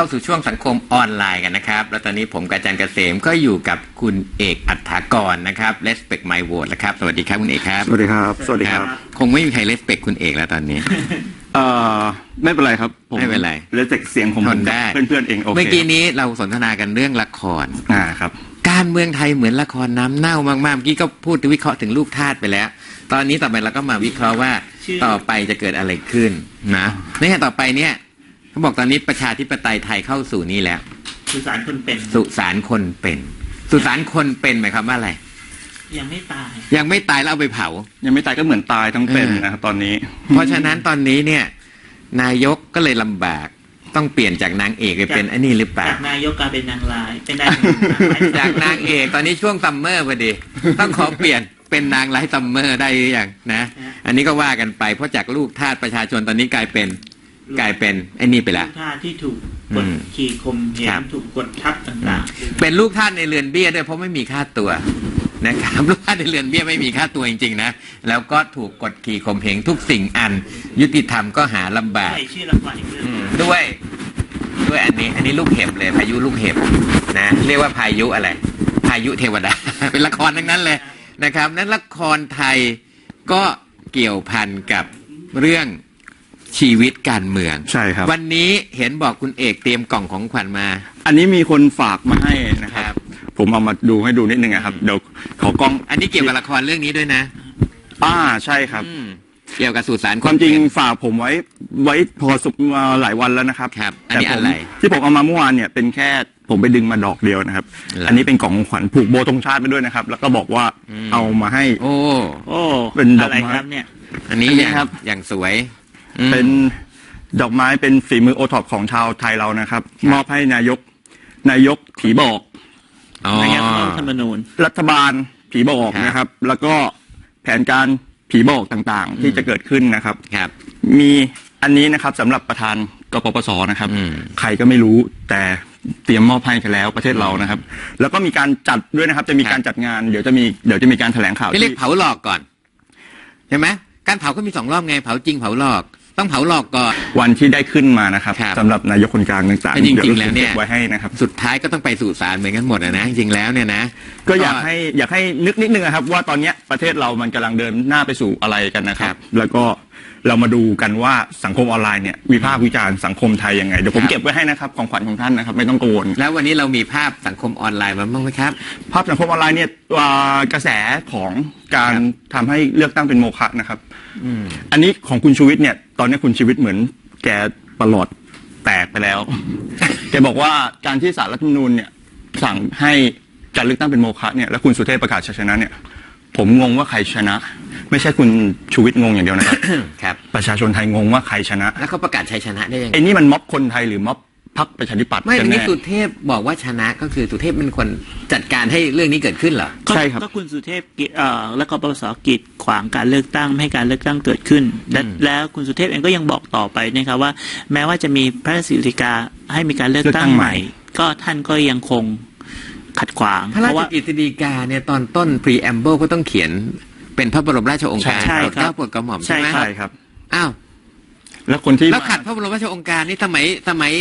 เข้าสู่ช่วงสังคมออนไลน์กันนะครับ แล้วตอนนี้ผมกับอาจารย์เกษมก็อยู่กับคุณเอกอัฏฐากรนะครับ Respect My Vote นะครับ สวัสดีครับคุณเอกครับ สวัสดีครับ สวัสดีครับ คงไม่มีใคร Respect คุณเอกแล้วตอนนี้ เอ่อไม่เป็นไรครับผไม่เป็นไรแล้วจากเสียงผมทนได้เพื่อนเพื่อนๆเองโอเคเมื่อกี้นี้เราสนทนากันเรื่องละคร อ่าครับ การเมืองไทยเหมือนละครน้ำเน่ามากๆเมื่อกี้ก็พูดวิเคราะห์ถึงลูกทาสไปแล้ว ตอนนี้ต่อไปเราก็มาวิเคราะห์ว่า ชื่อ ต่อไปจะเกิดอะไรขึ้นนะในขณะต่อไปเนี่ย เขาบอกตอนนี้ประชาธิปไตยไทยเข้าสู่นี่แล้ว สุสานคนเป็น สุสานคนเป็น สุสานคนเป็นหมายความว่าอะไร ยังไม่ตาย ยังไม่ตายแล้วเอาไปเผา ยังไม่ตายก็เหมือนตายทั้งเป็นเออนะครับตอนนี้ เพราะฉะนั้นตอนนี้เนี่ย นายกก็เลยลำบากต้องเปลี่ยนจากนางเอกไปเป็นอันนี้หรือเปล่า จากนายกกลายเป็นนางร้ายเป็นนายจากนางเอกตอนนี้ช่วงซัมเมอร์พอดี ต้องขอเปลี่ยนเป็นนางไร้ซัมเมอร์ได้หรือยังนะ อันนี้ก็ว่ากันไปเพราะจากลูกทาสประชาชนตอนนี้กลายเป็น กลายเป็นไอ้นี่ไปแล้วท่าที่ถูกกอืดมขี่ข่มเหครังบถูกกดทับต่างเป็นลูกท่านในเรือนเบี้ยด้วยเพราะไม่มีค่าตัวนะครับลูกท่านในเรือนเบี้ยไม่มีค่าตัวจริงๆนะแล้วก็ถูกกดขี่ข่มเหงทุกสิ่งอัน ยุติธรรมก็หาลำๆบากใช่ชื่อละครอีกเรื่องอืมด้วยด้วยอันนี้ อันนี้ลูกเห็บเลยพายุลูกเห็บนะเรียกว่าพายุอะไร พายุเทวดา เป็นละครทั้งนั้นเลยนะครับ นั้นละครไทยก็เกี่ยวพันกับเรื่อง ชีวิตการเมือง ใช่ครับ วันนี้เห็นบอกคุณเอกเตรียมกล่องของขวัญมา อันนี้มีคนฝากมาให้นะคครัรับบผมเอามาดูให้ดูนิดนึงอะครับเดี๋ยวขอกล้องอันนี้เกี่ยวกับละครเรื่องนี้ด้วยนะ อ่าใช่ครับ อืมเกี่ยวกับสุสานความจริงนเป็นฝากผมไว้ไว้พอสุมาหลายวันแล้วนะครับครับ อันนี้แต่ผมอะไร ที่ผมเอามาเมื่อวานเนี่ยเป็นแค่ผมไปดึงมาดอกเดียวนะครับเหรออั อันนี้เป็นกล่องของขวัญผูกโบธงชาติไปด้วยนะครับ แล้วก็บอกว่าอืมเอามาให้ โอ้ โอ้เป็นดอกอะไรไม้ ครับเนี่ย อันนี้อันนี้อย่างครับอย่างสวยอืม เป็นดอกไม้เป็นฝีมือโอท็อปของชาวไทยเรานะครับ มอบให้นายกนายกผีบอกอ๋อนายกรัฐธรรมนูญรัฐบาลผีบอกครับนะครับ แล้วก็แผนการผีบอกต่างๆ ที่จะเกิดขึ้นนะครับครับ มีอันนี้นะครับสำหรับประธานกปปสนะครับอืมใครก็ไม่รู้แต่เตรียมมอบให้กันแล้วประเทศเรานะครับ แล้วก็มีการจัดด้วยนะครับ จะมีการจัดงานเดี๋ยวจะมีเดี๋ยวจะมีการแถลงข่าวที่เรียกที่เผาหลอกก่อนใช่ไหมการเผาก็มีสองรอบไงเผาจริงเผาหลอก ต้องเผาหลอกก่อน วันที่ได้ขึ้นมานะครับครับ สำหรับนายกคนกลางต่างแต่จริง ๆ แล้วเนี่ยก็บไว้ให้นะครับ สุดท้ายก็ต้องไปสู่ศาลเหมือนกันหมดอะนะจริงๆแล้วเนี่ยนะ ก็อยากให้อยากให้นึกนิดนึงนะครับ ว่าตอนเนี้ยประเทศเรามันกำลังเดินหน้าไปสู่อะไรกันนะคครัรับ บ แล้วก็เรามาดูกันว่าสังคมออนไลน์เนี่ยวิพากษ์วิจารณ์สังคมไทยยังไงเดี๋ยวผมเก็บไว้ให้นะครับของขวัญของท่านนะครับไม่ต้องกังวล แล้ววันนี้เรามีภาพสังคมออนไลน์มาบ้างไหมครับ ภาพสังคมออนไลน์เนี่ยอ่ากระแสของการทำให้เลือกตั้งเป็นโมฆะนะครับ อืมอันนี้ของคุณชูวิทย์เนี่ย ตอนนี้คุณชูวิทย์เหมือนแกประหลอดแตกไปแล้ว แกบอกว่าการที่สารรัฐธรรมนูญเนี่ย สั่งให้การเลือกตั้งเป็นโมฆะเนี่ยแล้วคุณสุเทพประกาศชัยชนะเนี่ย ผมงงว่าใครชนะ ไม่ใช่คุณชูวิทย์งงอย่างเดียวนะครับ ครับ ประชาชนไทยงงว่าใครชนะ แล้วเขาประกาศชัยชนะได้ยังไงไอ้นี่มันม็อบคนไทยหรือม็อบ พรรคประชาธิปัตย์ไม่กัอันนนี้แน่ สุเทพบอกว่าชนะก็คือสุเทพเป็นคนจัดการให้เรื่องนี้เกิดขึ้นเหรอ ก็ใช่ครับ ก็คุณสุเทพกิจเอ่อและกปปสกีดขวางการเลือกตั้งไม่ให้การเลือกตั้งเกิดขึ้น และอืมแล้วคุณสุเทพเองก็ยังบอกต่อไปนะครับว่า แม้ว่าจะมีพระราชกฤษฎีกาให้มีการเลือกตั้งเลือกตั้งใหใหม่ม่ ก็ท่านก็ยังคงขัดขวางพระเพราราะชว่า กฤษฎีกาเนี่ยตอนต้น preamble ก็ต้องเขียนเป็นพระบรมราชโองการใช่โปรดครับ เกล้าโปรดกระหม่อมใช่ไหมใช่ใช่ครับ อ้าวแล้วคนที่แล้วขัดพระบรมราชโองการนี่สมัยสมัย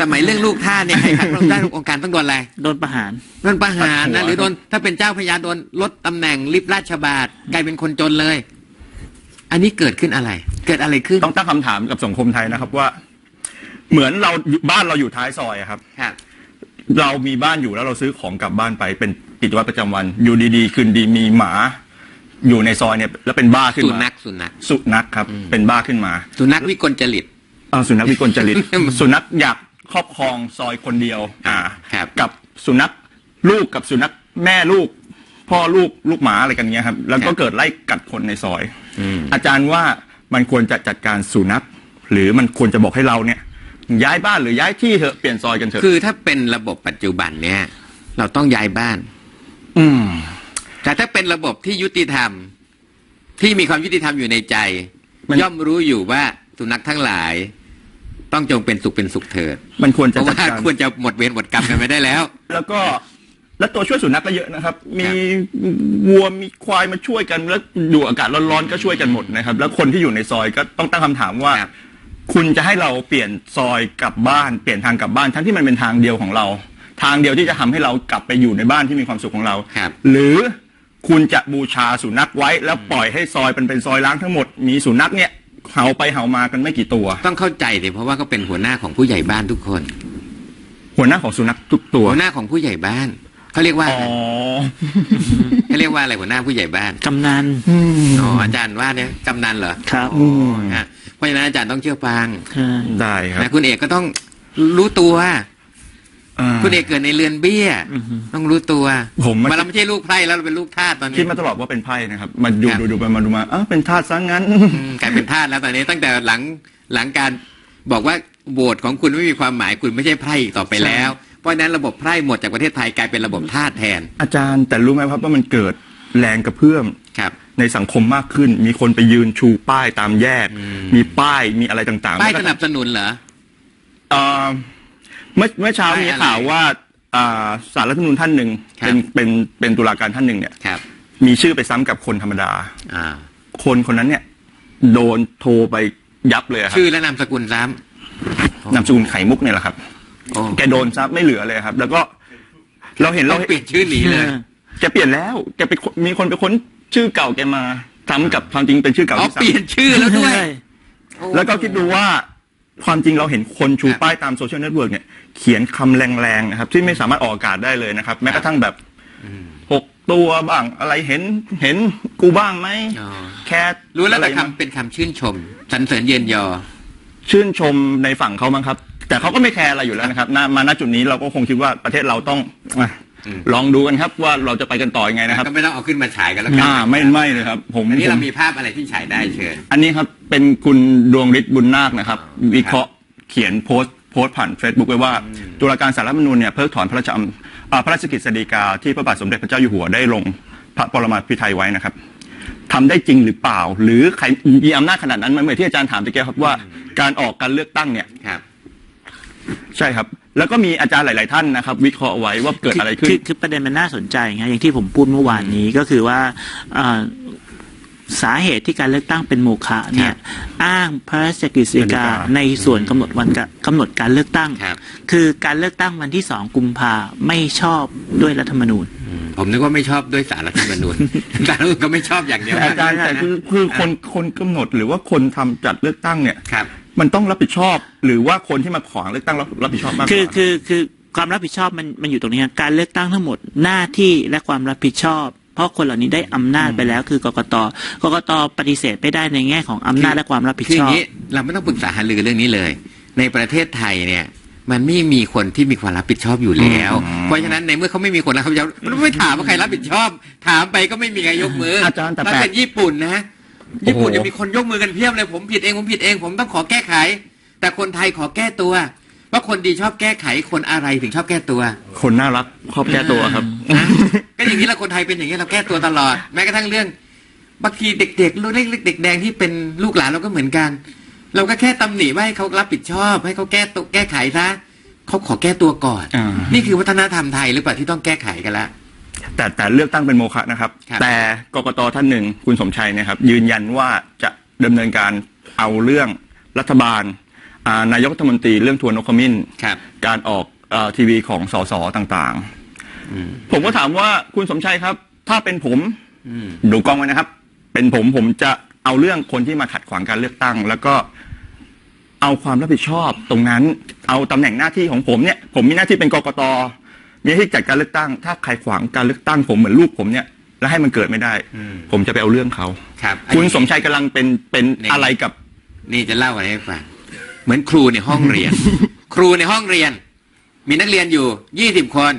สมัยเรื่องลูกท่าสเนี่ยใครขัดพระบรมราชโองการต้องโดนอะไรโดนประหาร โดนประหารนะหรือโดนถ้าเป็นเจ้าพระยาโดนลดตำแหน่งลิบราชบาทกลายเป็นคนจนเลย อันนี้เกิดขึ้นอะไร เกิดอะไรขึ้นต้องตั้งคำถามกับสังคมไทยนะครับว่า เหมือนเราอยู่บ้านเราอยู่ท้ายซอยอะครับครับเรามีบ้านอยู่แล้วเราซื้อของกลับบ้านไปเป็นกิจวัตรประจำวัน อยู่ดีๆคืนดีมีหมาอยู่ในซอยเนี่ยแล้วเป็นบ้าขึ้นสุมานัขสุนัขสุนัขครับ เป็นบ้าขึ้นมา สุนัขวิกลจริตอ่าสุนัขวิกลจริต สุนัขอยาก ครอบครองซอยคนเดียวอ่าครับ กับสุนัขลูกกับสุนัขแม่ลูก พ่อลูกลูกหมาอะไรกันเงี้ยครับ แล้วก็เกิดไล่กัดคนในซอยอืมอาจารย์ว่ามันควรจะจัดการสุนัขหรือมันควรจะบอกให้เราเนี่ย ย้ายบ้านหรือย้ายที่เถอะเปลี่ยนซอยกันเถอะคือถ้าเป็นระบบปัจจุบันเนี่ย เราต้องย้ายบ้าน อืมแต่ถ้าเป็นระบบที่ยุติธรรม ที่มีความยุติธรรมอยู่ในใจมันย่อมรู้อยู่ว่าสุนัขทั้งหลาย ต้องจงเป็นสุขเป็นสุขเถิดมันควรเพจะราะจัดว่าการ ควรจะหมดเวรหมดกรรมกันไปได้แล้ว แล้วก็แล้วตัวช่วยสุนัขก็เยอะนะครับ มีวัวมีควายมาช่วยกันแล้วอยู่อากาศร้อนๆก็ช่วยกันหมดนะครับ แล้วคนที่อยู่ในซอยก็ต้องตั้งคำถามว่า ครับ คุณจะให้เราเปลี่ยนซอยกลับบ้านเปลี่ยนทางกลับบ้านทั้งที่มันเป็นทางเดียวของเรา ทางเดียวที่จะทำให้เรากลับไปอยู่ในบ้านที่มีความสุขของเรา ครับ หรือคุณจะบูชาสุนัขไว้แล้วปล่อยให้ซอยเป็นเป็นซอยล้างทั้งหมด มีสุนัขเนี่ย เห่าไปเห่ามากันไม่กี่ตัว ต้องเข้าใจสิเพราะว่าก็เป็นหัวหน้าของผู้ใหญ่บ้านทุกคน หัวหน้าของสุนัขทุกตัว หัวหน้าของผู้ใหญ่บ้านเขาเรียกว่าอ๋อเขาเรียกว่าอะไรหัวหน้าผู้ใหญ่บ้านกำนันอ๋ออาจารย์ว่าเนี่ยกำนันเหรอครับอ๋อฮะเพราะฉะนั้นอาจารย์ต้องเชื่อฟังใช่ได้ครับนะคุณเอกก็ต้องรู้ตัวอ่า คุณเอกเกิดในเรือนเบี้ยอือฮึต้องรู้ตัวผมมาเราไม่ใช่ลูกไพร่แล้วเราเป็นลูกทาสตอนนี้คิดมาตลอดว่าเป็นไพ่นะครับมาดูครับดูดูไปมาดูมาเอ้าเป็นทาสซะงั้นอืมกลายเป็นทาสแล้วตอนนี้ตั้งแต่หลังหลังการบอกว่าโหวตของคุณไม่มีความหมายคุณไม่ใช่ไพร่อีกต่อไปแล้วเพราะฉะนั้นระบบไพร่หมดจากประเทศไทยกลายเป็นระบบทาสแทน อาจารย์แต่รู้ไหมครับว่ามันเกิดแรงกระเพื่อมครับในสังคมมากขึ้น มีคนไปยืนชูป้ายตามแยกอืมมีป้ายมีอะไรต่างๆป้ายแม้กสระนัทั่งบสนุนเหรอ เอ่อเมื่อเมื่อเช้าป้ายมีอะไรข่าวว่าอ่าสารรัฐธรรมนูญท่านหนึ่งครับ เป็นเป็นเป็นตุลาการท่านหนึ่งเนี่ย ครับ มีชื่อไปซ้ำกับคนธรรมดา อ่า คนคนนั้นเนี่ย โดนโทรไปยับเลยครับชื่อและนามสกุลซ้นามสกุลไข่มุกเนี่ยแหละครับำโอ้แกโดนซับไม่เหลือเลยครับ แล้วก็เราเห็นต้เราองเปลี่ยนชื่อหนีเลยแกเปลี่ยนแล้วแกไปค้นมีคนไปค้นชื่อเก่าแกมาซ้ำกับความจริงเป็นชื่อเก่าอ๋อที่ซ้ำเปลี่ยนชื่อแล้วด้วยใช่แล้วก็คิดดูว่า ความจริงเราเห็นคนชูป้ายตามโซเชียลเน็ตเวิร์กเนี่ยเขียนคำแรงๆนะครับ ที่ไม่สามารถออกอากาศได้เลยนะครับ แม้กระทั่งแบบหกตัวบ้างอะไรเห็นเห็นกูบ้างไหมอ๋อ แค่รู้แล้วอะไรแต่คำเป็นคำชื่นชมสรรเสริญเย็นยอ ชื่นชมในฝั่งเขามั้งครับ แต่เขาก็ไม่แคร์อะไรอยู่แล้วนะครับณมาณจุดนี้เราก็คงคิดว่าประเทศเราต้องอะอืม ลองดูกันครับว่าเราจะไปกันต่อยังไงนะครับก็ไม่ต้องเอาขึ้นมาฉายกันแล้วกัอ่าไม่ไม่เลยครับ ผมอันนี้ผเรามมีภาพอะไรที่ฉายได้เชิญ อันนี้ครับ เป็นคุณดวงฤทธิ์บุญนาคนะครับ วิเคราะห์เขียนโพสต์โพสต์ผ่าน Facebook ไว้ว่าตุลาการสารรัฐธรรมนูญเนี่ยเพิกถอนพระราชอำอ่าพระราชกฤษฎีกาที่พระบาทสมเด็จพระเจ้าอยู่หัวได้ลงพระปรมาภิไธยไว้นะครับทำได้จริงหรือเปล่า หรือใครมีอำนาจขนาดนั้นมันเหมือนที่อาจารย์ถามตะเกียบครับว่าการออกการเลือกตั้งเนี่ย ครับ ใช่ครับ แล้วก็มีอาจารย์หลาย ๆ ท่านนะครับ วิเคราะห์ไว้ว่าเกิดอะไรขึ้น คือคือประเด็นมันน่าสนใจไงอย่างที่ผมพูดเมื่อวานนี้ก็คือว่าอ่า สาเหตุที่การเลือกตั้งเป็นโมฆะเนี่ยอ้างพระราชกฤษฎีกาฎีกาในส่วนกำหนดวันกะกำหนดการเลือกตั้งครับคือการเลือกตั้งวันที่สองกุมภาไม่ชอบด้วยรัฐธรรมนูญผมนึกว่าไม่ชอบด้วยสารรัฐธรรมนูญสารรัฐธรรมนูญก็ไม่ชอบอย่างเดียวแต่อาจารย์แต่คือคือคนคนกำหนดหรือว่าคนทำจัดเลือกตั้งเนี่ยครับมันต้องรับผิดชอบ หรือว่าคนที่มาขวางเลือกตั้งรับรับผิดชอบมากกว่าคือคือคือความรับผิดชอบมันมันอยู่ตรงนี้ครับการเลือกตั้งทั้งหมดหน้าที่และความรับผิดชอบ เพราะคนเหล่านี้ได้อำนาจไปแล้ว คือกกตกกตปฏิเสธไม่ได้ในแง่ของอำนาจและความรับผิดคืออชย่าองบนี้เราไม่ต้องปรึกษาหารือเรื่องนี้เลย ในประเทศไทยเนี่ย มันไม่มีคนที่มีความรับผิดชอบอยู่แล้ว เพราะฉะนั้นในเมื่อเขาไม่มีคนรับผิดชอบมันไม่ถามว่าใครรับผิดชอบ ถามไปก็ไม่มีใครยกมืออาจารย์แต่ถ้าแปลกเป็นญี่ปุ่นนะญี่ปุ่นโอ้โหจะมีคนยกมือกันเพียบเลยผมผิดเองผมผิดเองผมต้องขอแก้ไข แต่คนไทยขอแก้ตัว ว่าคนดีชอบแก้ไขคนอะไรถึงชอบแก้ตัว คนน่ารักครอบแก้ตัวครับ นะก็อย่างนี้เราคนไทยเป็นอย่างนี้เราแก้ตัวตลอด แม้กระทั่งเรื่องบางทีเด็กๆลูกเล็กๆเด็กแดงที่เป็นลูกหลานเราก็เหมือนกัน เราก็แค่ตำหนิว่าให้เขารับผิดชอบ ให้เขาแก้ตัวแก้ไขซะเขาขอแก้ตัวก่อน อ่านี่คือวัฒนธรรมไทยหรือเปล่าที่ต้องแก้ไขกันละ แต่แต่เลือกตั้งเป็นโมฆะนะครับ ครับ แต่กกตท่านหนึ่งคุณสมชัยเนะครับ ยืนยันว่าจะดำเนินการเอาเรื่องรัฐบาลอ่า นายกรัฐมนตรีเรื่องทัวร์นกขมิ้นครับการออกเออทีวีของสสต่างอืมๆผมก็ถามว่าคุณสมชัยครับ ถ้าเป็นผมอืมดูกล้องไว้นะครับ เป็นผมผมจะเอาเรื่องคนที่มาขัดขวางการเลือกตั้ง แล้วก็เอาความรับผิดชอบตรงนั้น เอาตำแหน่งหน้าที่ของผมเนี่ย ผมมีหน้าที่เป็นกกตมีหน้าที่จัดการเลือกตั้ง ถ้าใครขวางการเลือกตั้งผมเหมือนลูกผมเนี่ยแล้วให้มันเกิดไม่ได้อืมผมจะไปเอาเรื่องเขาครับ คุณสมชัยกำลังเป็นเป็นนี่อะไรกับ นี่จะเล่าอะไรให้ฟัง เหมือนครูในห้องเรียน ครูในห้องเรียน มีนักเรียนอยู่ยี่สิบคน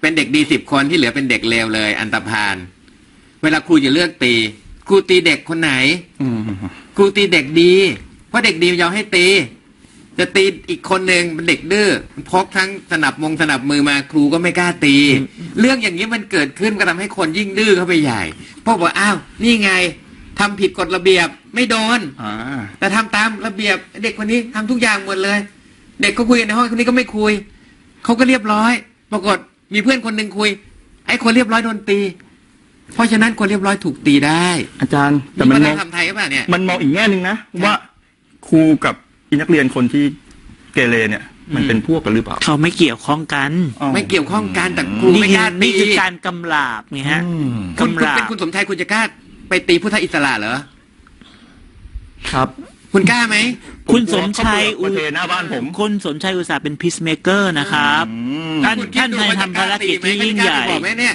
เป็นเด็กดีสิบคนที่เหลือเป็นเด็กเลวเลย อันตรพานเวลาครูจะเลือกตีครูตีเด็กคนไหนอืมครูตีเด็กดี เพราะเด็กดียอมให้ตี จะตีอีกคนหนึ่งเป็นเด็กดื้อพกทั้งสนับมงสนับมือมาครูก็ไม่กล้าตี เรื่องอย่างนี้มันเกิดขึ้นก็ทำให้คนยิ่งดื้อเข้าไปใหญ่เพราะบอกอ้าวนี่ไงทำผิดกฎระเบียบ ไม่โดนอ่าแต่ทำตามระเบียบเด็กคนนี้ทำทุกอย่างหมดเลย เด็กก็คุยกันในห้องคนนี้ก็ไม่คุยเขาก็เรียบร้อย ปรากฏมีเพื่อนคนหนึ่งคุย ไอ้คนเรียบร้อยโดนตี เพราะฉะนั้นคนเรียบร้อยถูกตีได้ อาจารย์แต่นี่มันวัฒมนองธรรมไทยหรือเปล่าเนี่ยมันมองอีกแง่หนึ่งนะว่าครูกับอีนักเรียนคนที่เกเรเนี่ยมันเป็นพวกกันหรือเปล่า เขาไม่เกี่ยวข้องกันอ๋อไม่เกี่ยวข้องกันแต่ครูนี่ไม่คืกอล้าตีนี่คือการกำราบไงฮะอืมคุณกำคุณราเป็นบคุณสมชายคุณจะกล้าไปตีพุทธอิสระเหรอ ครับ คุณกล้าไหมคุณสมชัยอุเทหน้าบ้านผมคุณสมชัยอุตสาห์เป็นพีซเมเกอร์นะครับ อืมท่านคุณคิดท่านดูในว่จะทำภารกิจที่ยิ่งใหญ่ กล้าตีไมเขาจะกล้าบอกไหมเนี่ย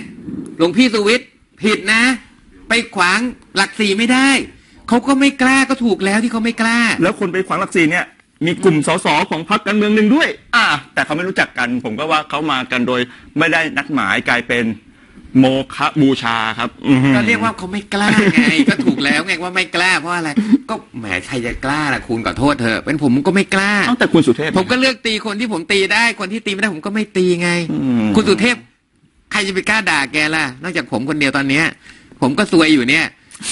หลวงพี่สุวิทย์ผิดนะ ไปขวางหลักสี่ไม่ได้เขาก็ไม่กล้าก็ถูกแล้วที่เขาไม่กล้า แล้วคนไปขวางหลักสี่เนี่ย มีกลุ่มสสของพรรคการเมืองหนึ่งด้วย อ่า แต่เขาไม่รู้จักกัน ผมก็ว่าเขามากันโดยไม่ได้นัดหมายกลายเป็น โมฆะบูชาครับอื้อหือก็เรียกว่าเขาไม่กล้าไง ก็ถูกแล้วไงว่าไม่กล้าเพราะอะไร ก็แหมใครจะกล้าล่ะคุณขอโทษเถอะเป็นผมก็ไม่กล้าเอ้าแต่คุณสุเทพ ผมก็เลือกตีคนที่ผมตีได้คนที่ตีไม่ได้ผมก็ไม่ตีไงอืมคุณสุเทพ ใครจะไปกล้าด่าแกล่ะ นอกจากผมคนเดียวตอนเนี้ย ผมก็ซวยอยู่เนี่ย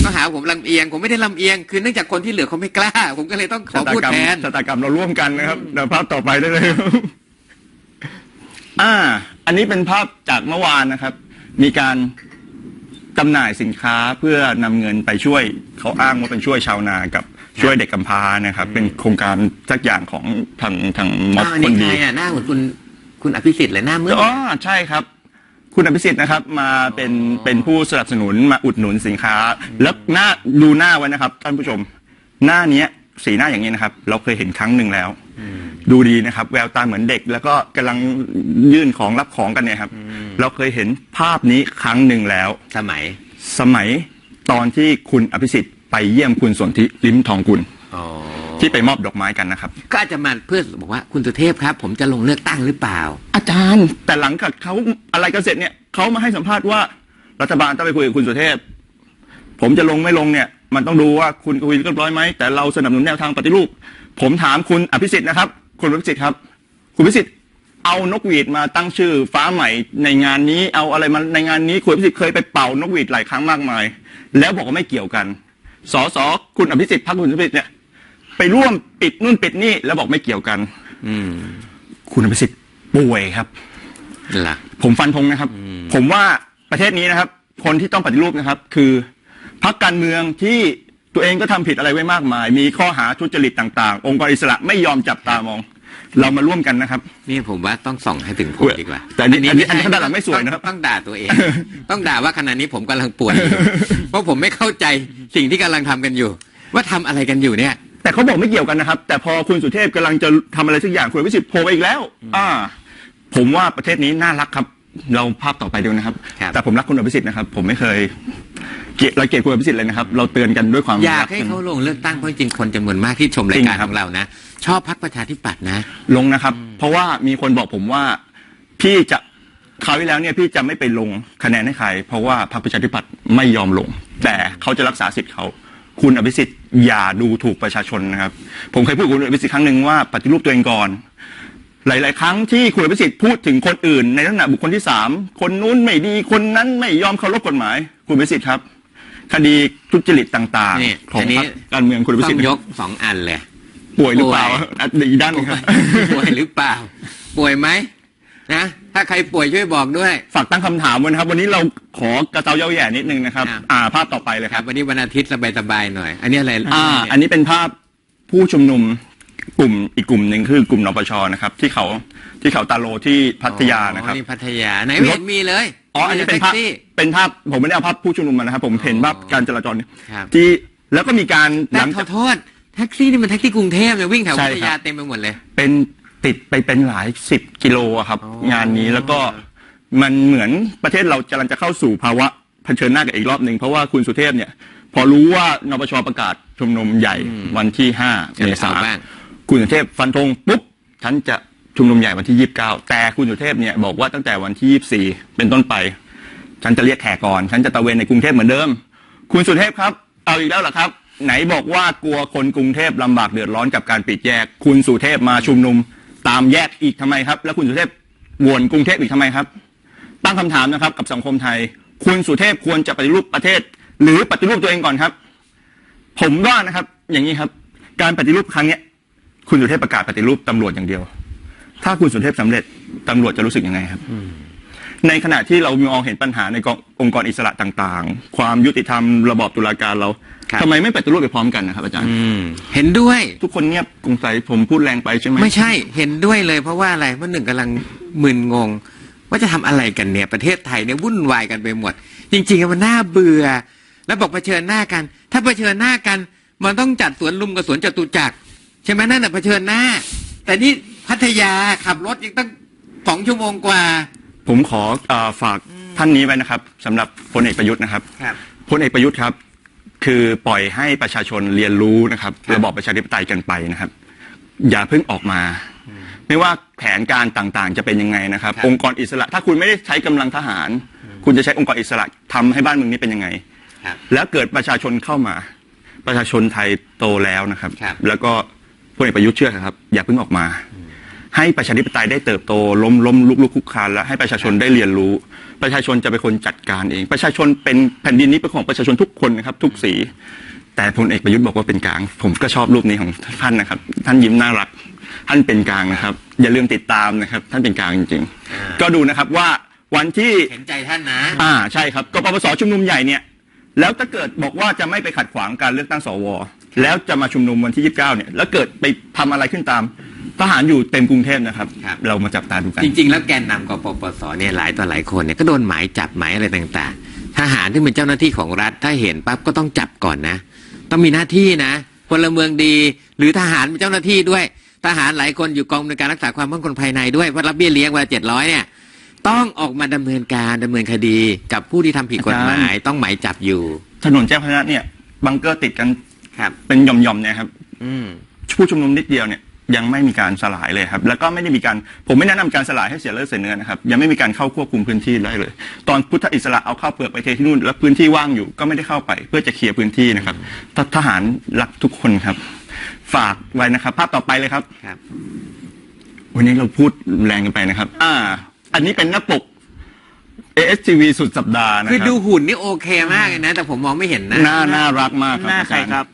ก็หาผมลำเอียง ผมไม่ได้ลำเอียง คือเนื่องจากคนที่เหลือเขาไม่กล้า ผมก็เลยต้องขอชะตาพูดกรรมแทนชะตากรรมเราร่วมกันนะครับเดี๋ยวภาพต่อไปได้เลยอ่า อันนี้เป็นภาพจากเมื่อวานนะครับ มีการจำหน่ายสินค้าเพื่อนำเงินไปช่วยเขาอ้างว่าเป็นช่วยชาวนากับช่วยเด็กกำพร้านะครับ เป็นโครงการสักอย่างของทางทางม็อบอ้าวอันคนี้นใครดีอะหน้าเหมือนคุณคุณอภิสิทธิ์เลยหน้ามืดอ๋อใช่ครับ คุณอภิสิทธิ์นะครับมาเป็นเป็นผู้สนับสนุนมาอุดหนุนสินค้า แล้วหน้าดูหน้าไว้นะครับท่านผู้ชม หน้าเนี้ย สีหน้าอย่างนี้นะครับ เราเคยเห็นครั้งหนึ่งแล้ว ดูดีนะครับ แววตาเหมือนเด็ก แล้วก็กำลังยื่นของรับของกันเนี่ยครับ เราเคยเห็นภาพนี้ครั้งหนึ่งแล้ว สมัยสมัยตอนที่คุณอภิสิทธิ์ไปเยี่ยมคุณสนธิลิ้มทองกุลอ๋อที่ไปมอบดอกไม้กันนะครับ ก็อาจจะมาเพื่อบอกว่าคุณสุเทพครับ ผมจะลงเลือกตั้งหรือเปล่า อาจารย์ แต่หลังจากเขาอะไรกันเสร็จเนี่ยเขามาให้สัมภาษณ์ว่ารัฐบาลต้องไปคุยกับคุณสุเทพ ผมจะลงไม่ลงเนี่ย มันต้องดูว่าคุณคุยเรียบร้อยไหมแต่เราสนับสนุนแนวทางปฏิรูป ผมถามคุณอภิสิทธิ์นะครับ คุณอภิสิทธิ์ครับ คุณอภิสิทธิ์เอานกหวีดมาตั้งชื่อ ฟ้าใหม่ในงานนี้ เอาอะไรมาในงานนี้คุณอภิสิทธิ์เคยไปเป่านกหวีดหลายครั้งมากมาย แล้วบอกว่าไม่เกี่ยวกันสสคุณอภิสิทธิ์พรรคคุณอภิสิทธิ์เนี่ยไปร่วมปิดนู่นปิดนี่แล้วบอกไม่เกี่ยวกัน อืมคุณอภิสิทธิ์ป่วยครับล่ะผมฟันธงนะครับ ผมว่าประเทศนี้นะครับ คนที่ต้องปฏิรูปนะครับ คือ พรรคการเมืองที่ตัวเองก็ทำผิดอะไรไว้มากมาย มีข้อหาทุจริตต่าง ๆ องค์กรอิสระไม่ยอมจับตามอง เรามาร่วมกันนะครับนี่ผมว่าต้องส่องให้ถึงผมดีกว่า แต่อันนี้อันนี้ใช่อันนี้ด้านหลังไม่สวยนะครับต้องต้องด่าตัวเอง ต้องด่าว่าขณะนี้ผมกำลังป่วยอยู่เพราะผมไม่เข้าใจสิ่งที่กำลังทำกันอยู่ ว่าทำอะไรกันอยู่เนี่ย แต่เขาบอกไม่เกี่ยวกันนะครับ แต่พอคุณสุเทพกำลังจะทำอะไรสักอย่างคุณอภิสิทธิ์โผล่ไปอีกแล้ว อ่า ผมว่าประเทศนี้น่ารักครับ เราภาพต่อไปดูนะครับ ครับ แต่ผมรักคุณอภิสิทธิ์นะครับ ผมไม่เคยเกลียดเราเกลียดคุณอภิสิทธิ์เลยนะครับ เราเตือนกันด้วยความอยากรัให้เขาลงเลือกตั้งเพราะจริงๆคนจำนวนมากที่ชมรายการจริงครัขบองเรานะ ชอบพักประชาธิปัตย์นะ ลงนะครับ เพราะว่ามีคนบอกผมว่าพี่จะคราวที่แล้วเนี่ยพี่จะไม่ไปลงคะแนนให้ใคร เพราะว่าพรรคประชาธิปัตย์ไม่ยอมลง แต่เขาจะรักษาสิทธิ์เขาคุณอภิสิทธิ์อย่าดูถูกประชาชนนะครับ ผมเคยพูดกับคุณอภิสิทธิ์ครั้งหนึ่งว่าปฏิรูปตัวเองก่อน หลาย ๆ ครั้งที่คุณอภิสิทธิ์พูดถึงคนอื่น ในลักษณะบุคคลที่สามคนนู้นไม่ดีคนนั้นไม่ยอมเคารพกฎหมาย คุณอภิสิทธิ์ครับ คดีทุจริตต่าง นี่ๆ ของอันนี้ พรรคการเมืองคุณอภิต้สิอทธิ์งยกสองอันเลย ป่วยหรือเปล่าป่วย อะอีกด้านหนึงครับ ป่วยหรือเปล่า ป่วยไหมนะถ้าใครป่วยช่วยบอกด้วย ฝากตั้งคำถามไว้นะครับ วันนี้เราขอกระเจ้าเย้าแย่นิดนึงนะครับ ครับ อ่า ภาพต่อไปเลยคครัรับ บวันนี้วันอาทิตย์สบายๆหน่อย อันนี้อะไรอ่า อันนี้เป็นภาพผู้ชุมนุม กลุ่มอีกกลุ่มหนึ่งคือกลุ่มนปชนะครับ ที่เขาที่เขาตาโลที่พัทยานะครับ อ๋อนี่พัทยาไหนไม่เห็นมีเลยอ๋ออันนี้เป็นมีแต่ภาพแท็กซี่ เป็นภาพผมไม่ได้เอาภาพผู้ชุมนุมมานะครับ ผมเห็นภาพการจราจรครับ ที่แล้วก็มีการหแต่ลังขจาอก โทษแท็กซี่นี่มันแท็กซี่กรุงเทพเนี่ยวิ่งแถวใช่พัทครัยาบ เต็มไปหมดเลย เป็นติดไปเป็นหลายสิบกิโลอะครับ อ๋องานนี้แล้วก็มันเหมือนประเทศเรากำลังจะเข้าสู่ภาวะเผชิญหน้ากันอีกรอบหนึ่งเพราะว่าคุณสุเทพเนี่ย พอรู้ว่านปชประกาศชุมนุมใหญ่วันที่ห้าจะเมไปษาเอาบ้าง คุณสุเทพฟันธงปุ๊บฉันจะชุมนุมใหญ่วันที่ยี่สิบเก้าแต่คุณสุเทพเนี่ยบอกว่าตั้งแต่วันที่ยี่สี่เป็นต้นไป ฉันจะเรียกแขกก่อน ฉันจะตะเวนในกรุงเทพเหมือนเดิม คุณสุเทพครับ เอาอีกแล้วเหรอครับ ไหนบอกว่ากลัวคนกรุงเทพลำบากเดือดร้อนกับการปิดแยก คุณสุเทพมาชุมนุมตามแยกอีกทำไมครับ แล้วคุณสุเทพวนกรุงเทพอีกทำไมครับ ตั้งคำถามนะครับกับสังคมไทย คุณสุเทพควรจะปฏิรูปประเทศ หรือปฏิรูปตัวเองก่อนครับ ผมว่านะครับ อย่างนี้ครับ การปฏิรูปครั้งเนี้ย คุณสุเทพประกาศปฏิรูปตำรวจอย่างเดียว ถ้าคุณสุเทพสำเร็จตำรวจจะรู้สึกยังไงครับในขณะที่เรามองเห็นปัญหาในกององค์กรอิสระต่างๆ ความยุติธรรมระบอบตุลาการเราครับทำไมไม่ปฏิรูปไปพร้อมกันนะครับอาจารย์อืมเห็นด้วย ทุกคนเงียบสงสัยผมพูดแรงไปใช่ไหมไม่ใช่ เห็นด้วยเลย เพราะว่าอะไรเพราะหนึ่งกำลังมึนงง ว่าจะทำอะไรกันเนี่ย ประเทศไทยเนี่ยวุ่นวายกันไปหมด จริงๆอะมันน่าเบื่อ แล้วบอกเผชิญหน้ากัน ถ้าเผชิญหน้ากัน มันต้องจัดสวนลุมกับสวนจตุจักร ใช่ไหมนั่นน่ะเผชิญหน้า แต่นี่พัทยาขับรถยังตั้งสองชั่วโมงกว่า ผมขอเออฝากท่านนี้ไว้นะครับสำหรับพลเอกประยุทธ์นะครับครับ พลเอกประยุทธ์ครับ คือปล่อยให้ประชาชนเรียนรู้นะครับ ครับ ระบอบประชาธิปไตยกันไปนะครับ อย่าเพิ่งออกมา ไม่ว่าแผนการต่างๆ จะเป็นยังไงนะครับครับองค์กรอิสระ ถ้าคุณไม่ได้ใช้กำลังทหาร คุณจะใช้องค์กรอิสระทำให้บ้านเมืองนี้เป็นยังไง ครับ แล้วเกิดประชาชนเข้ามา ประชาชนไทยโตแล้วนะครับ ครับ แล้วก็ พลเอกประยุทธ์เชื่อครับ อย่าเพิ่งออกมา ให้ประชาธิปไตยได้เติบโต ล้มล้มลุกลุกคุกคานและให้ประชาชนได้เรียนรู้ ประชาชนจะเป็นคนจัดการเอง ประชาชนเป็นแผ่นดินนี้เป็นของประชาชนทุกคนนะครับ ทุกสี แต่พลเอกประยุทธ์บอกว่าเป็นกลาง ผมก็ชอบรูปนี้ของท่านนะครับ ท่านยิ้มน่ารัก ท่านเป็นกลางนะครับ อย่าลืมติดตามนะครับ ท่านเป็นกลางจริงอ่าๆก็ดูนะครับว่าวันที่เห็นใจท่านนะ อ่าใช่ครับกปปสชุมนุมใหญ่เนี่ย แล้วถ้าเกิดบอกว่าจะไม่ไปขัดขวางการเลือกตั้งสว แล้วจะมาชุมนุมวันที่ 29 เนี่ย แล้วเกิดไปทำอะไรขึ้นตาม ทหารอยู่เต็มกรุงเทพนะครับ ครับ เรามาจับตาดูกัน จริง ๆ แล้วแกนนำกปปสเนี่ยหลายต่อหลายคนเนี่ยก็โดนหมายจับหมายอะไรต่างๆ ทหารที่เป็นเจ้าหน้าที่ของรัฐถ้าเห็นปั๊บก็ต้องจับก่อนนะ ต้องมีหน้าที่นะพลเมืองดี หรือทหารเป็นเจ้าหน้าที่ด้วย ทหารหลายคนอยู่กองในวยการรักษาความมั่นคงภายในด้วยเพราะรับเบี้ยเลี้ยงวันละเจ็ดร้อยเนี่ยต้องออกมาดำเนินการดำเนินคดีกับผู้ที่ทำผิดกฎหมาย ต้องหมายจับอยู่ ถนนแจ้งพัฒนะเนี่ยบังเกอร์ติดกัน ครับเป็นหย่อมๆเนี่ยครับอืมผู้ชุมนุมนิดเดียวเนี่ยยังไม่มีการสลายเลยครับ แล้วก็ไม่ได้มีการผมไม่แนะนำการสลายให้เสียเลือดเสียเนื้อนะครับ ยังไม่มีการเข้าควบคุมพื้นที่ได้เลย ตอนพุทธอิสระเอาข้าวเปลือกไปเทที่นู่น แล้วพื้นที่ว่างอยู่ก็ไม่ได้เข้าไป เพื่อจะเคลียร์พื้นที่นะครับททหารรักทุกคนครับ ฝากไว้นะครับ ภาพต่อไปเลยครับครับ วันนี้เราพูดแรงกันไปนะครับ อ่า อันนี้เป็นหน้าปก ASTV สุดสัปดาห์นะคือครับดูหุ่นนี่โอเคมากเลยนะ แต่ผมมองไม่เห็นนะหน้าน่ารักมากหน้าใครอจย์ครับ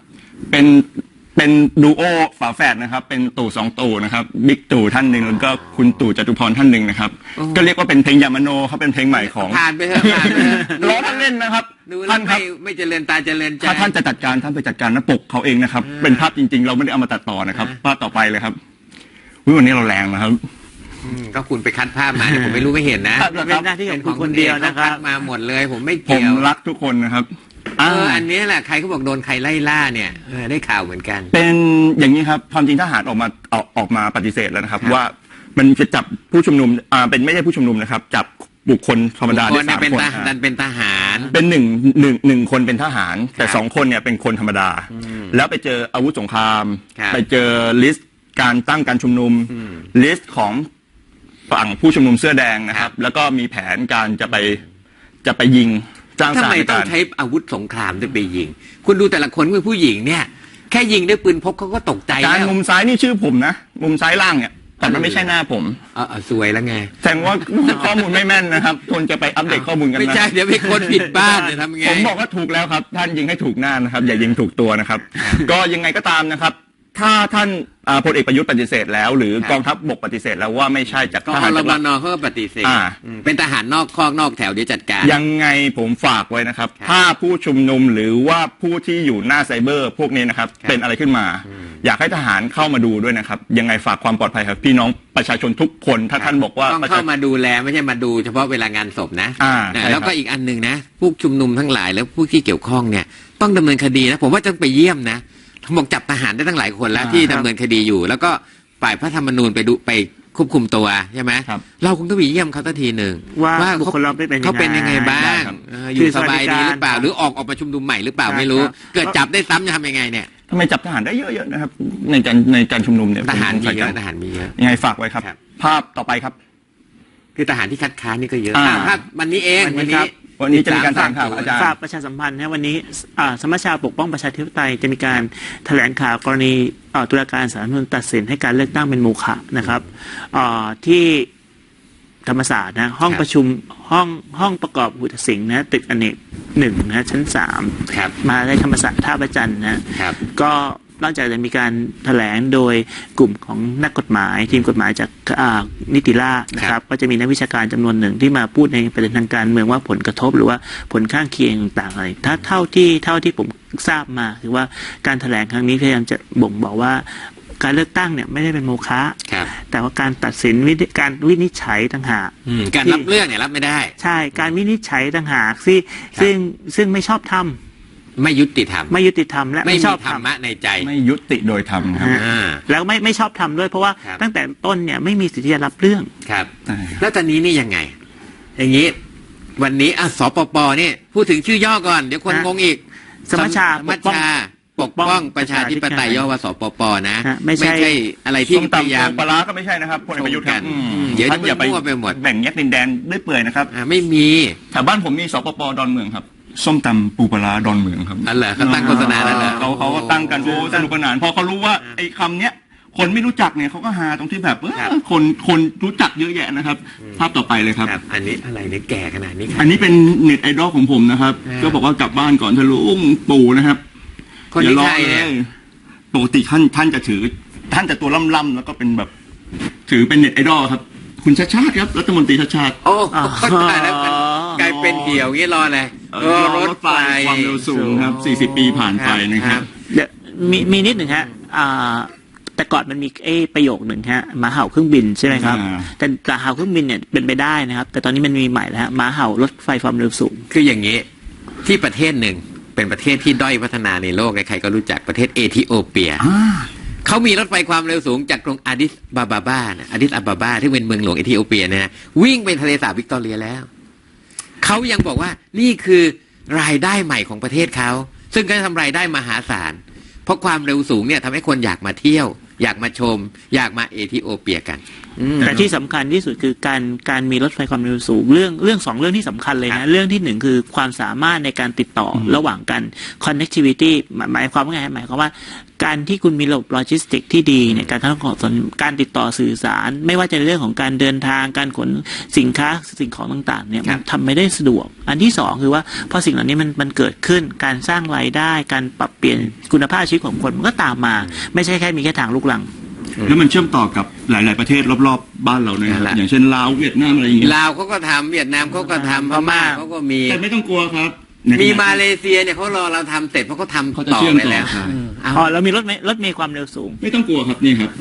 เป็นเป็นดูโอฝาแฝดนะครับ เป็นตู่สองตู่นะครับบิ๊กตู่ท่านหนึ่งแล้วก็คุณตู่จตุพรท่านหนึ่งนะครับโอ้ก็เรียกว่าเป็นเพลงยามโนเขาเป็นเพลงใหม่ของผ่านไปเถอะผ่านไปเถอะร้องเล่นนะครับดูแล้ท่าวนครัไม่บ ไม่เจริญตาเจริญใจ ถ้าท่านจะจัดการท่านไปจัดการหน้าปกเขาเองนะครับ เป็นภาพจริง ๆ เราไม่ได้เอามาตัดต่อนะครับอ่าภาพต่อไปเลยครับวิวันนี้เราแรงนะครับ อืมก็คุณไปคัดภาพมาเนี่ยผมไม่รู้ไม่เห็นนะครับ เป็นหน้าที่ของคุณคนเดียวนะครับขาดมาหมดเลย ผมไม่ผมเกี่ยว รักทุกคนนะครับ เอออ่าอันนี้แหละใครเขาบอกโดนใครไล่ล่าเนี่ยเออได้ข่าวเหมือนกัน เป็นอย่างนี้ครับความจริงทหารออกมาออกออกมาปฏิเสธแล้วนะครับครับว่ามันจะจับผู้ชุมนุมอ่าเป็นไม่ใช่ผู้ชุมนุมนะครับ จับบุคคลธรรมดาคได้นเนี่สายมเป็นคนทอ่าหารเป็นทหาร เป็นหนึ่งหนึ่งหนึ่งคนเป็นทหาร แต่ครับสองคนเนี่ยเป็นคนธรรมดา แล้วไปเจออาวุธสงคราม ครับไปเจอลิสต์การตั้งการชุมนุมอืมลิสต์ของฝั่งผู้ชุมนุมเสื้อแดงนะคครัรับบแล้วก็มีแผนการจะไปจะไปยิงจ้าง ทำสถาไมนต้องการณ์ใช้อาวุธสงครามด้วยไปยิง คุณดูแต่ละคนเป็นผู้หญิงเนี่ย แค่ยิงด้วยปืนพกเขาก็ตกใจการแล้วมุมซ้ายนี่ชื่อผมนะ มุมซ้ายล่างเนี่ยแต่มันไม่ใช่หน้าผมเออเออสวยแล้วไงแสดงว่าข้อมูลไม่แม่นนะครับคนจะไปอัปเดตข้อมูลกันไม่นะ ใช่เดี๋ยวไปคนผิดบ้านเนี่ยทำไง ผมบอกว่าถูกแล้วครับ ท่านยิงให้ถูกหน้านะครับ อย่ายิงถูกตัวนะครับ ก็ยังไงก็ตามนะครับ ถ้าท่านอ่าพลเอกประยุทธ์ปฏิเสธแล้ว หรือครับกองทัพบกปฏิเสธแล้วว่าไม่ใช่จากก็ทอหารรจากบรัฐนเขาก็ปฏิเสธอ่า อืมเป็นทหารนอกคอกนอกแถวเดี๋ยวจัดการ ยังไงผมฝากไว้นะครับ ครับถ้าผู้ชุมนุมหรือว่าผู้ที่อยู่หน้าไซเบอร์ พวกนี้นะครับ ครับ เป็นอะไรขึ้นมา อยากให้ทหารเข้ามาดูด้วยนะครับ ยังไงฝากความปลอดภัยครับ พี่น้องประชาชนทุกคนถ้าท่านบอกว่าต้องประชา เข้ามาดูแลไม่ใช่มาดูเฉพาะเวลางานศพนะอ่านะใช่แล้วก็ครับอีกอันหนึ่งนะ ผู้ชุมนุมทั้งหลายแล้วผู้ที่เกี่ยวข้องเนี่ย ต้องดำเนินคดีนะ ผมว่าต้องไปเยี่ยมนะ บอกจับทหารได้ตั้งหลายคนแล้วที่ดำเนินคดีอยู่ แล้วก็ฝ่ายพระธรรมนูญไปดูไปควบคุมตัวใช่ไหมครับเราคงต้องไปเยี่ยมเขาสักทีหนึ่งว่าบุคเขาคลเราเป็นยังไงเขาเป็นยังไงบ้าได้งครับเอออยู่สบายดีหรือเปล่าคือสวัสดิการหรือออกออกประชุมนุมใหม่หรือเปล่าใช่ไม่รู้ครับเกิดจับได้ซ้ำจะทำยังไงเนี่ยทำไมจับทหารได้เยอะๆนะครับ ในการในการชุมนุมเนี่ยทหารผมสมีงสัยเยกัอะนทหารมีเยอะยังไงฝากไว้ครับครับ ภาพต่อไปครับ คือทหารที่คัดค้านนี่ก็เยอะอ่าอ่าครับวันนี้เองวัวันนนี้นี้ครับ วันนี้จะมีการแถลงข่าวอาจารย์ ฝากประชาสัมพันธ์นะวันนี้อ่าสมัชชาปกป้องประชาธิปไตยจะมีการแถลงข่าวกรณีอ่าตุลาการศาลรัฐธรรมนูญตัดสินให้การเลือกตั้งเป็นโมฆะนะครับอ่าที่ธรรมศาสตร์นะห้องครับประชุมห้องห้องประกอบหุตสิงห์นะตึกอเนกหนึ่งนะชั้นสามครับมาได้ธรรมศาสตร์ท่าประจันทร์นะครับ ก็ นอกจากจะมีการแถลงโดยกลุ่มของนักกฎหมาย ทีมกฎหมายจากอ่านิติราษฎร์นะคครัรับบก็จะมีนักวิชาการจำนวนหนึ่งที่มาพูดในประเด็นทางการเมืองว่าผลกระทบหรือว่าผลข้างเคียงต่างๆอะไรถ้าเท่าที่เท่าที่ผมทราบมาคือว่าการแถลงครั้งนี้พยายามจะบ่งบอกว่าการเลือกตั้งเนี่ยไม่ได้เป็นโมฆะครับแต่ว่าการตัดสินวิธีการวินิจฉัยต่างหากอืมการรับเรื่องเนี่ยรับไม่ได้ ใช่การวินิจฉัยต่างหากที่ครับซึ่งซึ่งไม่ชอบท ไม่ยุติธรรมำไม่ยุติธรรมและไม่ไม่มีชอบธรทรมะในใจ ไม่ยุติโดยธรรมครับฮะอ่าำแล้วไม่ไม่ชอบทำด้วยเพราะว่าครับ ตั้งแต่ต้นเนี่ยไม่มีสิทธิ์ที่จะรับเรื่อง ครับ ใช่ครับ แล้วตอนนี้นี่ยังไง อย่างนี้ วันนี้อะสปปนี่พูดถึงชื่อย่อก่อน เดี๋ยวคนฮะงงอีกสมัชชาสมัชชาปกป้องประชาธิปไตยย่อว่าสปปนะฮะไม่ใช่ อะไรที่ส้มพตำยายาม ปูปลาร้าก็ไม่ใช่นะครับพลเอกประยุทธ์ครับอืมอืมเดี๋ยวท่านอย่าไปจะมั่วไปหมด แบ่งแยกดินแดนด้วยเปื่อยนะครับอะไม่มี แถวบ้านผมมีสปปดอนเมืองครับ ส้มตำปูปลาร้าดอนเมืองครับอันเหรอเขาตั้งโฆษณาแล้วเหรอเขาเขาก็ตั้งกันโอ้สนุกสนานพอเขารู้ว่าไอ้คำเนี้ยคนไม่รู้จักเนี่ยเขาก็หาตรงที่แบบเออครับคนคนรู้จักเยอะแยะนะครับ ภาพต่อไปเลยครับครับ อันนี้อะไรเนี่ยแก่ขนาดนี้ครับอันนี้เป็นเน็ตไอดอลของผมนะครับอ่าก็บอกว่ากลับบ้านก่อนทะลุงปู่นะครับคนนี้ใครเนี่ยอาอลปกติท่านท่านจะถือ ท่านจะตัวล่ำๆแล้วก็เป็นแบบถือเป็นเน็ตไอดอลครับ คุณชาติชาติครับรัฐมนตรีชาติชาติโอ้อ๋อเข้าใจแล้วมัน กลายเป็นเหี่ยวงี้รออะไรเอ่อรถไฟความเร็วสูงครับ 40 ปีผ่านไปนะครับ เดี๋ยวมีมีนิดหนึ่งฮะอ่าแต่ก่อนมันมีเอ้ประโยคหนึ่งฮะหมาเห่าเครื่องบินใช่ไหมครับ อ่า แต่แต่เห่าเครื่องบินเนี่ยเป็นไปได้นะครับ แต่ตอนนี้มันมีใหม่แล้วฮะหมาเห่ารถไฟความเร็วสูง คืออย่างนี้ที่ประเทศหนึ่งเป็นประเทศที่ด้อยพัฒนาในโลกใครๆก็รู้จักประเทศเอธิโอเปีย อ่า เขามีรถไฟความเร็วสูงจากกรุงอาดิสบาบาบานะอาดิสอาบาบาที่เป็นเมืองหลวงเอธิโอเปียนะฮะวิ่งไปทะเลสาบวิกตอเรียแล้ว เขายังบอกว่านี่คือรายได้ใหม่ของประเทศเขาซึ่งก็ทำรายได้มหาศาล เพราะความเร็วสูงเนี่ยทำให้คนอยากมาเที่ยว อยากมาชม อยากมาเอธิโอเปียกัน แต่ที่สำคัญที่สุดคือการการมีรถไฟความเร็วสูง เรื่องเรื่องสองเรื่องที่สำคัญเลยครันะบเรื่องที่หนึ่งคือความสามารถในการติดต่ออระหว่างกัน connectivity หมายหมายความว่าไงหมายความว่าการที่คุณมีระบบโลจิสติกที่ดีเนี่ยการทั้งของการติดต่อสื่อสาร ไม่ว่าจะในเรื่องของการเดินทางการขนสินค้าสิ่งของต่างๆเนี่ยครัมับนทำไม่ได้สะดวก อันที่สองคือว่าพอสิ่งเหล่านี้มันมันเกิดขึ้นการสร้างรายได้ การปรับเปลี่ยนคุณภาพชีวิตของคนมันก็ตามมา ไม่ใช่แค่มีแค่ทางลูกลัง แล้วมันเชื่อมต่อกับหลาย ๆ ประเทศรอบ ๆ บ้านเราเนี่ยครับนั่นแหละ อย่างเช่นลาวเวียดนามอะไรอย่างเงี้ยลาวเขาก็ทำเวียดนามเขาก็ทำพม่าเขาก็มี แต่ไม่ต้องกลัวครับมีมาเลเซียเนี่ยเขารอเราทำเสร็จเพราะเขาทำเขาจะต่อเชื่อมไปต่อแล้วใช่เอาอ๋อเรามีรถเมล์รถเมล์ความเร็วสูง ไม่ต้องกลัวครับนี่ครับ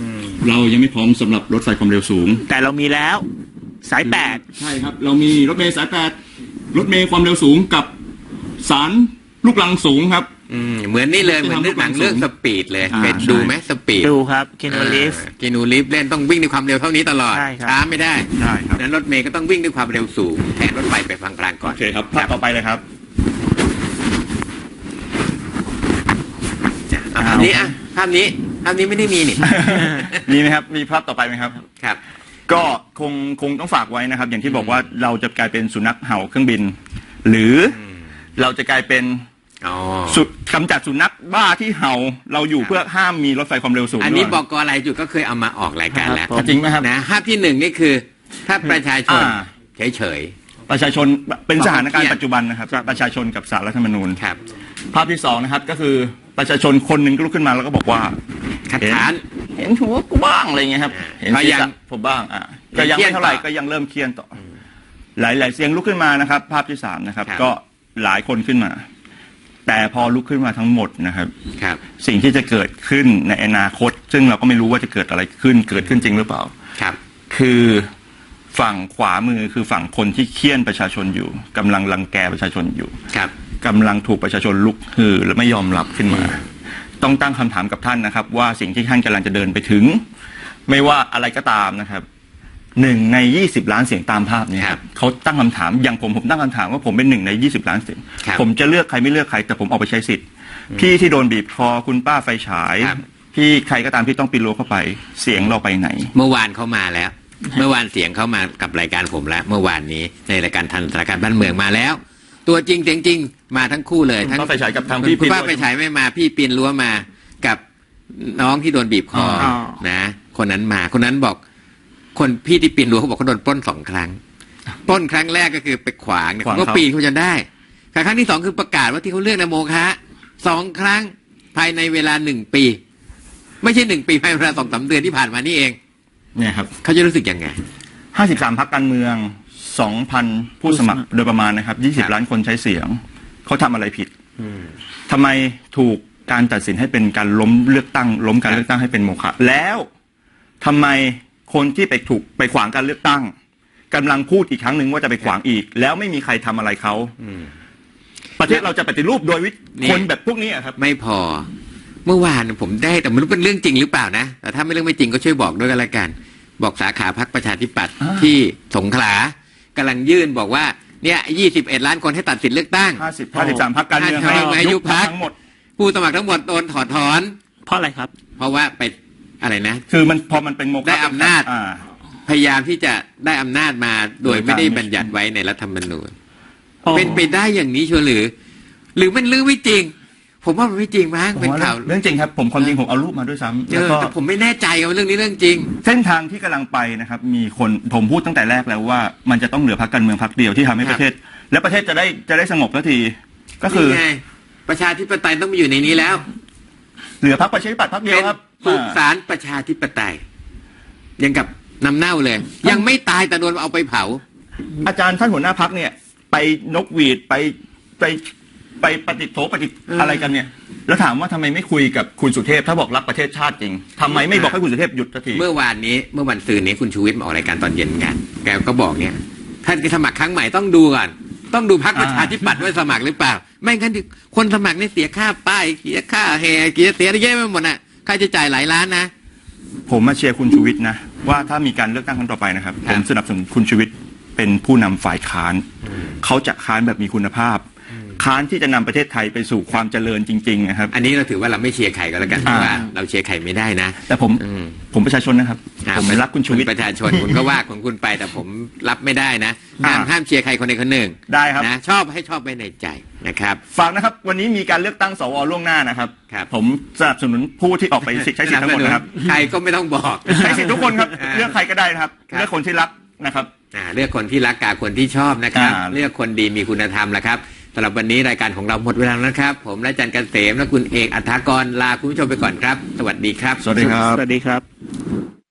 เรายังไม่พร้อมสำหรับรถไฟความเร็วสูง แต่เรามีแล้วสายแปดใช่ครับ เรามีรถเมล์สายแปดรถเมล์ความเร็วสูงกับสารลูกลังสูงครับ อืมเหมือนนี่เลยเหมือนเรื่องหนังเรื่องสปีดเลยอ่าเคยดูไหมสปีดดูครับเคนโนลิฟ กินูลิฟเล่นต้องวิ่งด้วยความเร็วเท่านี้ตลอดใช่ครับ ช้าไม่ได้ใช่ครับนั้นรถเมย์ก็ต้องวิ่งด้วยความเร็วสูงแทนรถไฟไปพลางๆก่อน โอเคครับภาพต่อไปเลยครับ อะภาพนี้อะภาพนี้ภาพนี้ไม่ได้มีนี่ มีไหมครับ มีภาพต่อไปไหมครับ ครับ ก็คงคงต้องฝากไว้นะครับ อย่างที่บอกว่าเราจะกลายเป็นสุนัขเห่าเครื่องบิน หรืออเราจะกลายเป็นอ๋อสุด กำจัดสุนัขบ้าที่เห่าเราอยู่เพื่อห้ามมีรถไฟความเร็วสูงอันนี้ด้วยบอกกอะไรจุดก็เคยเอามาออกรายการแล้วครับผมจริงไหมครับนะภาพที่หนึ่งนี่คือ ถ้าประชาชนอ่า เฉย ประชาชนเป็นสถานการเครีณ์ยดปัจจุบันนะครับ ประชาชนกับสารรัฐธรรมนูญ ๆ ครับ ภาพที่สองนะครับก็คือประชาชนคนหนึ่งก็ลุกขึ้นมาแล้วก็บอกว่าคัดค้าน เห็นหัวกูบ้างอะไรเงี้ยครับอ่าเห็นก็ศีรยังษะผมบ้างอะก็ยังไม่เท่าไหร่เครียดต่อก็ยังเริ่มเครียดต่ออหลายหลายๆเสียงลุกขึ้นมานะครับ ภาพที่สามนะครับ ครับ ก็หลายคนขึ้นมา แต่พอลุกขึ้นมาทั้งหมดนะครับ ครับ สิ่งที่จะเกิดขึ้นในอนาคต ซึ่งเราก็ไม่รู้ว่าจะเกิดอะไรขึ้น เกิดขึ้นจริงหรือเปล่า ครับ คือฝั่งขวามือคือฝั่งคนที่เคี่ยนประชาชนอยู่กำลังรังแกประชาชนอยู่ ครับกำลังถูกประชาชนลุกฮือและไม่ยอมรับขึ้นมา ต้องตั้งคำถามกับท่านนะครับ ว่าสิ่งที่ท่านกำลังจะเดินไปถึง ไม่ว่าอะไรก็ตามนะครับ หนึ่งในยี่สิบล้านเสียงตามภาพนี้ครับเขาตั้งคำถามอย่างผมผมตั้งคำถามว่าผมเป็นหนึ่งในยี่สิบล้านเสียง ครับผมจะเลือกใครไม่เลือกใคร แต่ผมออกไปใช้สิทธิ์ พี่ที่โดนบีบคอคุณป้าไฟฉาย ครับ พี่ใครก็ตามที่ต้องปีนรั้วเข้าไป เสียงเราไปไหน เมื่อวานเขามาแล้ว เมื่อวานเสียงเขามากับรายการผมแล้ว เมื่อวานนี้ในรายการทันสถานการณ์บ้านเมืองมาแล้ว ตัวจริงเสียงจริงมาทั้งคู่เลยคุณทั้งป้าไฟฉายกับทางคุณพี่ปีนป้ารั้วไปฉายไม่มาพี่ปีนรั้วมากับน้องที่โดนบีบคอออ นะ คนนั้นมาคนนั้นบอก คนพี่ที่ปีนรั้วเขาบอกเขาโดนปล้นสองครั้งปล้นครั้งแรกก็คือไปขวางเนี่ยขวางเขา ก็เขาปีนเขาจนได้ครั้งที่สองคือประกาศว่าที่เขาเลือกนะโมคะสองครั้งภายในเวลาหนึ่งปี ไม่ใช่หนึ่งปีภายในเวลาสองสามเดือนที่ผ่านมานี่เองเนี่ยครับ เขาจะรู้สึกยังไง 53พักการเมือง 2,000 ผู้สมัครโดยประมาณนะครับครับ 20 ล้านคนใช้เสียง เขาทำอะไรผิดทำไมถูกการตัดสินให้เป็นการล้มเลือกตั้ง ล้มการเลือกตั้งให้เป็นโมฆะแล้วทำไม คนที่ไปถูกไปขวางการเลือกตั้งกำลังพูดอีกครั้งหนึ่งว่าจะไปขวางอีก แล้วไม่มีใครทำอะไรเขาประเทศเราจะปฏิรูปโดยวิธีนี่ คนแบบพวกนี้อะครับ ไม่พอ เมื่อวานผมได้แต่ไม่รู้เป็นเรื่องจริงหรือเปล่านะ แต่ถ้าไม่เรื่องไม่จริงก็ช่วยบอกด้วยกันละกัน บอกสาขาพักประชาธิปัตย์อ่า ที่สงขลากำลังยื่นบอกว่าเนี่ย 21 ล้านคนให้ตัดสิทธิ์เลือกตั้ง50 53พักการเมืองห้าสิบให้ยุบพรรค ทั้งหมด ผู้สมัครทั้งหมดโดนถอดถอน เพราะอะไรครับ เพราะว่าไป อะไรนะ คือมันพอมันเป็นโมฆะได้อำนาจ อ่า พยายามที่จะได้อำนาจมาโดยโดยการ ไม่ได้บัญญัติไว้ในรัฐธรรมนูญอ๋อเป็นไปได้อย่างนี้ชัวร์หรือ หรือมันเรื่องไม่จริง ผมว่ามันไม่จริงมั้งเป็นข่าวเรื่องจริงครับ ผมความจริงผมเอารูปมาด้วยซ้ำเอแล้วอก็ แต่ผมไม่แน่ใจว่าเรื่องนี้เรื่องจริง เส้นทางที่กำลังไปนะครับ มีคนผมพูดตั้งแต่แรกแล้วว่า มันจะต้องเหลือพักการเมืองพักเดียวที่ทำให้ครับ ประเทศ และประเทศจะได้จะได้สงบสักที ก็คือนี่ไงประชาธิปไตยต้องมาอยู่ในนี้แล้ว เหลือพักประชาธิปัตย์พักเดียวเป็นครับ สุอ่าสานประชาธิปไตย ยังกับน้ำเน่าเลย ยังไม่ตายแต่โดนเอาไปเผา อาจารย์ท่านหัวหน้าพักเนี่ย ไปนกหวีดไปไปไปปฏิโถปฏิเออออะไรกันเนี่ย แล้วถามว่าทำไมไม่คุยกับคุณสุเทพ ถ้าบอกรักประเทศชาติจริงทำไมไม่บอกให้คุณสุเทพหยุดสักทีเมื่อวานนี้เมื่อวันซืนนี้คุณชูวิทย์มาออกรายการตอนเย็นกัน แกก็บอกเนี่ยท่านสมัครครั้งใหม่ต้องดูก่อนต้องดูพักประชาธิปัตย์ว่าสมัครหรือเปล่า ไม่งั้นดิคนสมัครเนี่ยเสียค่าป้ายเสียค่าแห่เสียเสียเยอะไปหมดน่ะ ค่าใช้จ่ายหลายล้านนะ ผมมาเชียร์คุณชูวิทย์นะ ว่าถ้ามีการเลือกตั้งครั้งต่อไปนะครับครัผบมสนับสนุนคุณชูวิทย์เป็นผู้นำฝ่ายค้าน เขาจะค้านแบบมีคุณภาพ ค้านที่จะนำประเทศไทยไปสู่ความเจริญจริงๆนะครับ อันนี้เราถือว่าเราไม่เชียร์ใครก็แล้วกันเพอ่าราะว่าเราเชียร์ใครไม่ได้นะ แต่ผมอืมผมประชาชนนะครับอ่าผมรักคุณชูวิทย์ประชาชนคุณก็ว่าของคุณไปแต่ผมรับไม่ได้นะห้ามอ่าห้ามเชียร์ใครคนใดคนหนึ่งได้ครับนะชอบให้ชอบไว้ในใจ นะครับ ฝากนะครับ วันนี้มีการเลือกตั้งสวล่วงหน้านะครับ ครับ ผมสนับสนุนผู้ที่ออกไปสิทธิ์ใช้สิทธิ์ทั้งหมดนะครับ ใครก็ไม่ต้องบอกใช้สิทธิ์ทุกคนครับาเลือกใครก็ได้นะครับครับ เลือกคนที่รักนะครับอ่าเลือกคนที่รักกาคนที่ชอบนะครับอ่าเลือกคนดีมีคุณธรรมแหละครับสำหรับวันนี้รายการของเราหมดเวลาแล้วนะครับ ผมและอาจันเกษมและคุณเอกอัฐากรลาคุณผู้ชมไปก่อนครับ สวัสดีครับ สวัสดีครับ สวัสดีครับ